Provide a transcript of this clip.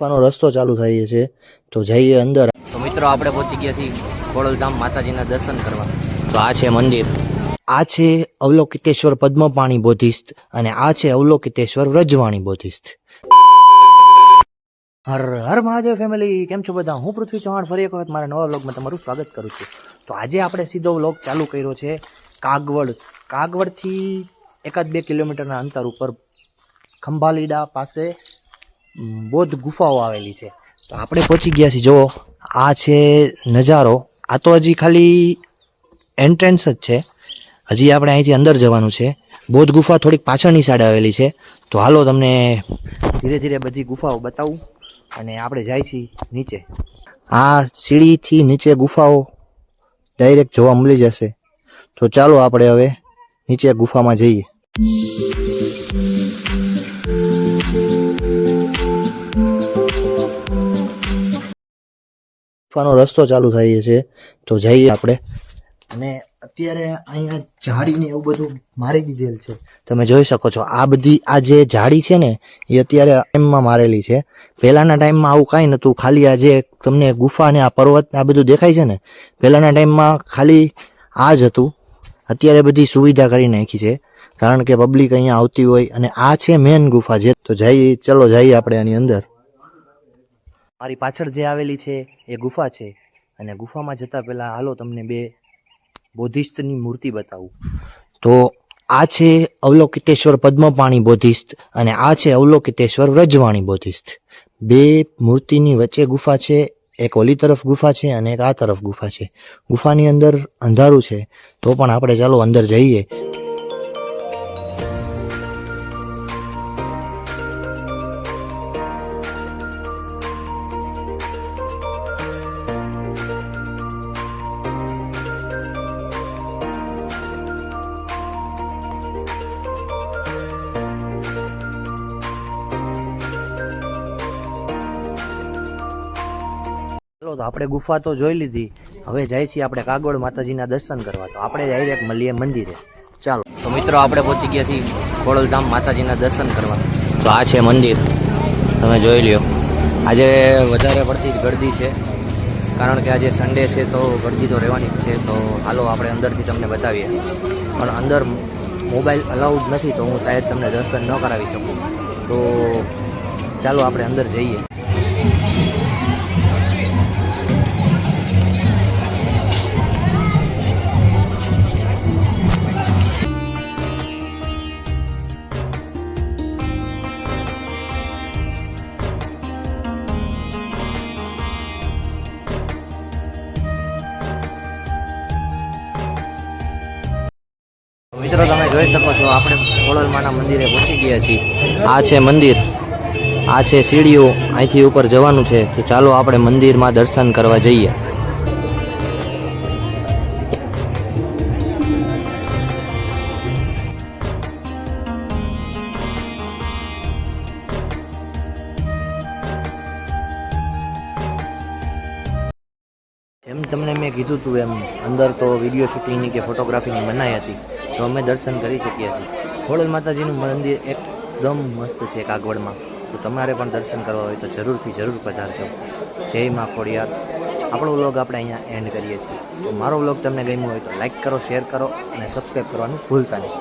નો રસ્તો ચાલુ થઈએ છે. તો જઈએ અંદર. તો મિત્રો આપણે પહોંચી ગયા છીએ ખોડલધામ માતાજીના દર્શન કરવા. તો આ છે મંદિર. આ છે અવલોકિતેશ્વર પદ્મપાણી બોધિસ્થ અને આ છે અવલોકિતેશ્વર વ્રજવાણી બોધિસ્થ. હર હર મહાદેવ ફેમિલી કેમ છો બધા? હું પૃથ્વી ચૌહાણ ફરી એક વખત મારા નવા વ્લોગમાં તમારું સ્વાગત કરું છું. તો આજે આપણે સીધો વ્લોગ ચાલુ કર્યો છે કાગવડ. કાગવડથી એકાદ બે કિલોમીટરના અંતર ઉપર ખંભાલીડા પાસે બૌદ્ધ ગુફાઓ આવેલી છે. તો આપણે પહોંચી ગયા છીએ. જુઓ, આ છે નજારો. આ તો હજી ખાલી એન્ટ્રન્સ જ છે. હજી આપણે અહીંથી અંદર જવાનું છે. બૌદ્ધ ગુફા થોડીક પાછળની સાઈડ આવેલી છે. તો હાલો તમને ધીરે ધીરે બધી ગુફાઓ બતાવું અને આપણે જાય છીએ નીચે. આ સીડીથી નીચે ગુફાઓ ડાયરેક્ટ જોવા મળી જશે. તો ચાલો આપણે હવે નીચે ગુફામાં જઈએ. ગુફાનો રસ્તો ચાલુ થાય છે. તો જઈએ આપણે. અને અત્યારે અહીંયા ઝાડીને એવું બધું મારી દીધેલ છે. તમે જોઈ શકો છો, આ બધી આ જે ઝાડી છે ને, એ અત્યારે ટાઈમમાં મારેલી છે. પહેલાંના ટાઈમમાં આવું કાંઈ નહોતું ખાલી આ જે તમને ગુફા અને આ પર્વત આ બધું દેખાય છે ને, પહેલાંના ટાઈમમાં ખાલી આ જ હતું. અત્યારે બધી સુવિધા કરી નાખી છે. કારણ કે પબ્લિક અહીંયા આવતી હોય અને આ છે મેન ગુફા જે. તો જઈએ ચલો જઈએ આપણે આની અંદર. મારી પાછળ જે આવેલી છે એ ગુફા છે. અને ગુફામાં જતા પહેલાં હાલો તમને બે બોધિસ્તની મૂર્તિ બતાવું. તો આ છે અવલોકિતેશ્વર પદ્મપાણી બોધિસ્ત અને આ છે અવલોકિતેશ્વર વ્રજવાણી બોધિસ્ત બે મૂર્તિની વચ્ચે ગુફા છે, એક ઓલી તરફ ગુફા છે અને એક આ તરફ ગુફા છે. ગુફાની અંદર અંધારું છે. તો પણ આપણે ચાલો અંદર જઈએ. ચલો તો આપણે ગુફા તો જોઈ લીધી. હવે જાય છીએ આપણે કાગોળ માતાજીના દર્શન કરવા. તો આપણે ડાયરેક્ટ મળીએ મંદિરે. ચાલો. તો મિત્રો, આપણે પહોંચી ગયા છીએ ખોડલધામ માતાજીના દર્શન કરવા. તો આ છે મંદિર. તમે જોઈ લ્યો. આજે વધારે પડતી ગરદી છે. કારણ કે આજે સન્ડે છે તો ગરદી તો રહેવાની જ છે. તો હાલો આપણે અંદરથી તમને બતાવીએ. પણ અંદર મોબાઈલ અલાઉડ નથી તો હું શાયદ તમને દર્શન ન કરાવી શકું. તો ચાલો આપણે અંદર જઈએ. મિત્રો તમે જોઈ શકો છો, આપણે ખોડલમાના મંદિરે પહોંચી ગયા છીએ. આ છે મંદિર. આ છે સીડીઓ. અહીંથી ઉપર જવાનું છે. તો ચાલો આપણે મંદિરમાં દર્શન કરવા જઈએ. એમ તમને મેં કીધું હતું એમ, અંદર તો વીડિયો શૂટિંગની કે ફોટોગ્રાફીની મનાઈ હતી, તો અમે દર્શન કરી ચૂક્યા છીએ. ખોડલ માતાજીનું મંદિર એકદમ મસ્ત છે કાગવડમાં. તો તમારે પણ દર્શન કરવા હોય તો જરૂરથી જરૂર પધારજો. જય મા ખોડિયાર. આપણો વ્લોગ આપણે અહીંયા એન્ડ કરીએ છીએ. તો મારો વ્લોગ તમને ગમ્યો હોય તો લાઈક કરો શેર કરો અને સબસ્ક્રાઈબ કરવાનું ભૂલતા નહીં.